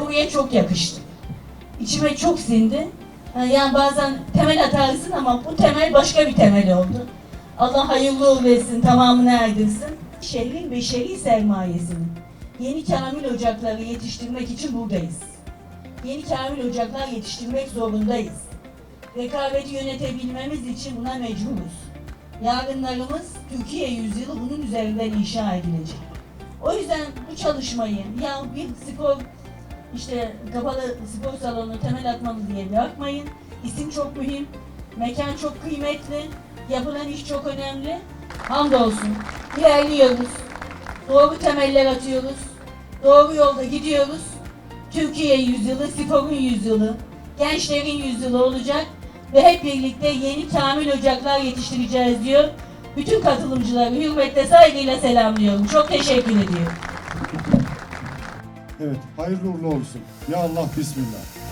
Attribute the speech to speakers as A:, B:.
A: buraya çok yakıştı. İçime çok sindi. Yani bazen temel atarsın ama bu temel başka bir temel oldu. Allah hayırlı uğurlu etsin, tamamını erdirsin. Şehrin beşeri sermayesini yeni kamil ocakları yetiştirmek için buradayız. Yeni kamil ocaklar yetiştirmek zorundayız. Rekabeti yönetebilmemiz için buna mecburuz. Yarınlarımız Türkiye yüzyılı bunun üzerinden inşa edilecek. O yüzden bu çalışmayı ya bir spor işte kapalı spor salonu temel atmalı diye bırakmayın. İsim çok mühim, mekan çok kıymetli, yapılan iş çok önemli. Hamdolsun ilerliyoruz. Doğru temeller atıyoruz. Doğru yolda gidiyoruz. Türkiye yüzyılı, sporun yüzyılı, gençlerin yüzyılı olacak ve hep birlikte yeni kamil ocaklar yetiştireceğiz diyor. Bütün katılımcıları hürmetle saygıyla selamlıyorum. Çok teşekkür ediyorum.
B: Evet, hayırlı uğurlu olsun. Ya Allah, Bismillah.